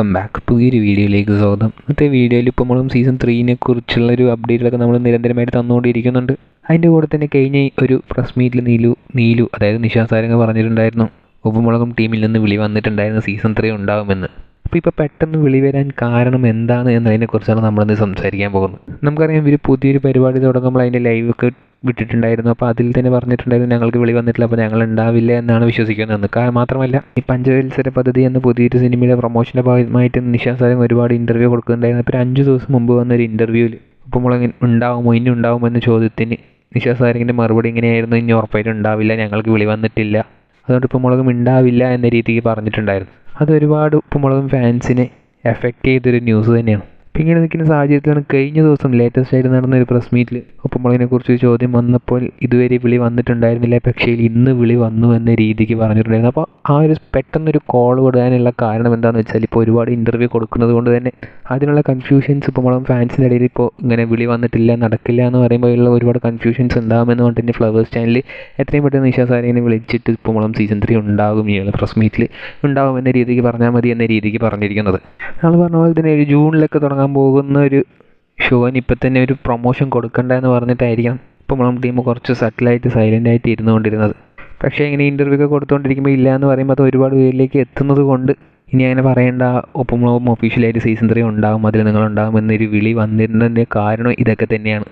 Welcome back പുതിയൊരു വീഡിയോയിലേക്ക് സ്വാഗതം. ഇന്നത്തെ വീഡിയോയിൽ ഇപ്പോൾ നമ്മളും സീസൺ ത്രീനെ കുറിച്ചുള്ളൊരു അപ്ഡേറ്റുകളൊക്കെ നമ്മൾ നിരന്തരമായിട്ട് തന്നുകൊണ്ടിരിക്കുന്നുണ്ട്. അതിന്റെ കൂടെ തന്നെ കഴിഞ്ഞ ഒരു പ്രസ് മീറ്റിൽ നീലു നീലു അതായത് നിഷാ സാരംഗ് പറഞ്ഞിട്ടുണ്ടായിരുന്നു. ഉപ്പുമുളകും ടീമിൽ നിന്ന് വിളി വന്നിട്ടുണ്ടായിരുന്നു സീസൺ ത്രീ ഉണ്ടാകുമെന്ന് അപ്പോൾ ഇപ്പോൾ പെട്ടെന്ന് വിളി വരാൻ കാരണം എന്താണ് എന്നതിനെക്കുറിച്ചാണ് നമ്മളിന്ന് സംസാരിക്കാൻ പോകുന്നത്. നമുക്കറിയാം ഇവർ പുതിയൊരു പരിപാടി തുടങ്ങുമ്പോൾ അതിന്റെ ലൈവൊക്കെ വിട്ടിട്ടുണ്ടായിരുന്നു. അപ്പോൾ അതിൽ തന്നെ പറഞ്ഞിട്ടുണ്ടായിരുന്നു ഞങ്ങൾക്ക് വിളി വന്നിട്ടില്ല അപ്പോൾ ഞങ്ങൾ ഉണ്ടാവില്ല എന്നാണ് വിശ്വസിക്കുന്നത് കാരണം മാത്രമല്ല ഈ പഞ്ചവത്സര പദ്ധതി എന്ന പുതിയൊരു സിനിമയുടെ പ്രൊമോഷന്റെ ഭാഗമായിട്ട് നിശാന്ത് സാരം ഒരുപാട് ഇന്റർവ്യൂ കൊടുക്കുന്നുണ്ടായിരുന്നു. അപ്പോൾ അഞ്ച് ദിവസം മുമ്പ് വന്നൊരു ഇന്റർവ്യൂവിൽ ഉപ്പുമുളക് ഉണ്ടാവുമോ ഇനി ഉണ്ടാവുമോ എന്ന ചോദ്യത്തിന് നിശാന്ത് സാരിങ്ങിന്റെ മറുപടി ഇങ്ങനെയായിരുന്നു. ഇനി ഉറപ്പായിട്ടും ഉണ്ടാവില്ല ഞങ്ങൾക്ക് വിളി വന്നിട്ടില്ല. അതുകൊണ്ട് ഉപ്പുമുളകും ഉണ്ടാവില്ല എന്ന രീതിക്ക് പറഞ്ഞിട്ടുണ്ടായിരുന്നു. അത് ഒരുപാട് ഉപ്പുമുളകും ഫാൻസിനെ എഫക്റ്റ് ചെയ്തൊരു ന്യൂസ് തന്നെയാണ്. ഇങ്ങനെ നിൽക്കുന്ന സാഹചര്യത്തിലാണ് കഴിഞ്ഞ ദിവസം ലേറ്റസ്റ്റ് ആയിട്ട് നടന്ന ഒരു പ്രസ് മീറ്റിൽ ഉപ്പുമുളകിനെ കുറിച്ച് ചോദ്യം വന്നപ്പോൾ ഇതുവരെ വിളി വന്നിട്ടുണ്ടായിരുന്നില്ല. പക്ഷേ ഇന്ന് വിളി വന്നു എന്ന രീതിക്ക് പറഞ്ഞിട്ടുണ്ടായിരുന്നു. അപ്പോൾ ആ ഒരു പെട്ടെന്നൊരു കോൾ വിടാനുള്ള കാരണം എന്താണെന്ന് വെച്ചാൽ ഇപ്പോൾ ഒരുപാട് ഇന്റർവ്യൂ കൊടുക്കുന്നത് കൊണ്ട് തന്നെ അതിനുള്ള കൺഫ്യൂഷൻസ് ഉപ്പുമുളകം ഫാൻസിന്റെ ഇടയിൽ ഇപ്പോൾ ഇങ്ങനെ വിളി വന്നിട്ടില്ല നടക്കില്ല എന്ന് പറയുമ്പോൾ ഉള്ള ഒരുപാട് കൺഫ്യൂഷൻസ് ഉണ്ടാകുമെന്ന് പറഞ്ഞിട്ട് തന്നെ ഫ്ലവേഴ്സ് ചാനലിൽ എത്രയും പെട്ടെന്ന് നിഷാ സാരിനെ വിളിച്ചിട്ട് ഉപ്പുമുളം സീസൺ ത്രീ ഉണ്ടാകും ഈ പ്രസ് മീറ്റിൽ ഉണ്ടാകും എന്ന രീതിക്ക് പറഞ്ഞാൽ മതി എന്ന രീതിക്ക് പറഞ്ഞിരിക്കുന്നത്. നമ്മൾ പറഞ്ഞ പോലെ തന്നെ ഒരു ജൂണിലൊക്കെ തുടങ്ങാൻ പോകുന്ന ഒരു ഷോന് ഇപ്പം തന്നെ ഒരു പ്രൊമോഷൻ കൊടുക്കണ്ട എന്ന് പറഞ്ഞിട്ടായിരിക്കാം ഇപ്പോൾ നമ്മളും ടീം കുറച്ച് സട്ടിലായിട്ട് സൈലന്റ് ആയിട്ട് ഇരുന്നു കൊണ്ടിരുന്നത് പക്ഷേ ഇങ്ങനെ ഇന്റർവ്യൂ ഒക്കെ കൊടുത്തുകൊണ്ടിരിക്കുമ്പോൾ ഇല്ല എന്ന് പറയുമ്പോൾ അത് ഒരുപാട് പേരിലേക്ക് എത്തുന്നത് കൊണ്ട് ഇനി അങ്ങനെ പറയേണ്ട ഒപ്പമുളകും ഒഫീഷ്യലായിട്ട് സീസൺ ത്രീ ഉണ്ടാകും അതിൽ നിങ്ങളുണ്ടാകും എന്നൊരു വിളി വന്നിരുന്നതിന്റെ കാരണം ഇതൊക്കെ തന്നെയാണ്.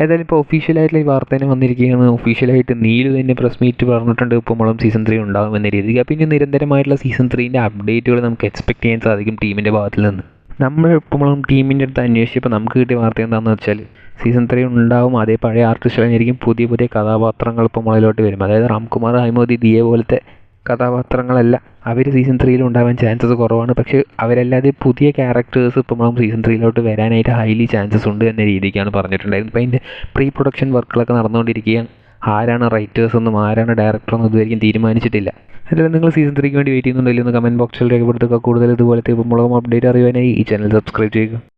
ഏതായാലും ഇപ്പോൾ ഒഫീഷ്യലായിട്ടുള്ള ഈ വാർത്ത തന്നെ വന്നിരിക്കുകയാണ്. ഒഫീഷ്യലായിട്ട് നീലു തന്നെ പ്രസ് മീറ്റ് പറഞ്ഞിട്ടുണ്ട് ഉപ്പുമുളം സീസൺ ത്രീ ഉണ്ടാകും എന്ന രീതിക്ക്. ഇനി നിരന്തരമായിട്ടുള്ള സീസൺ ത്രീന്റെ അപ്ഡേറ്റുകൾ നമുക്ക് എക്സ്പെക്ട് ചെയ്യാൻ സാധിക്കും ടീമിന്റെ ഭാഗത്തിൽ നിന്ന്. നമ്മൾ എപ്പോഴും ടീമിന്റെ അടുത്ത് അന്വേഷിച്ചപ്പോൾ നമുക്ക് കിട്ടിയ വാർത്ത എന്താണെന്ന് വെച്ചാൽ സീസൺ ത്രീ ഉണ്ടാവും. അതേ പഴയ ആർട്ടിസ്റ്റ് തന്നെയായിരിക്കും പുതിയ പുതിയ കഥാപാത്രങ്ങൾ ഇപ്പോൾ മുകളിലോട്ട് വരും. അതായത് രാംകുമാർ അഹിമോദി ദിയെ പോലത്തെ കഥാപാത്രങ്ങളല്ല അവർ സീസൺ ത്രീയിൽ ഉണ്ടാവാൻ ചാൻസസ് കുറവാണ്. പക്ഷേ അവരല്ലാതെ പുതിയ ക്യാരക്ടേഴ്സ് ഇപ്പോൾ നമ്മൾ സീസൺ ത്രീയിലോട്ട് വരാനായിട്ട് ഹൈലി ചാൻസസ് ഉണ്ട് എന്ന രീതിക്കാണ് പറഞ്ഞിട്ടുണ്ടായിരുന്നത്. ഇപ്പോൾ അതിന്റെ പ്രീ പ്രൊഡക്ഷൻ വർക്കുകളൊക്കെ നടന്നുകൊണ്ടിരിക്കുകയാണ്. ആരാണ് റൈറ്റേഴ്സ് എന്നും ആരാണ് ഡയറക്ടർ എന്നും ഇതുവരെയും തീരുമാനിച്ചിട്ടില്ല. അല്ലെങ്കിൽ നിങ്ങൾ സീസൺ ത്രീക്ക് വേണ്ടി വെയിറ്റ് ചെയ്യുന്നുണ്ടെങ്കിൽ ഒന്ന് കമന്റ് ബോക്സിൽ രേഖപ്പെടുത്തുക. കൂടുതൽ ഇതുപോലത്തെ മുളകും അപ്ഡേറ്റ് അറിയാനായി ഈ ചാനൽ സബ്സ്ക്രൈബ് ചെയ്യുക.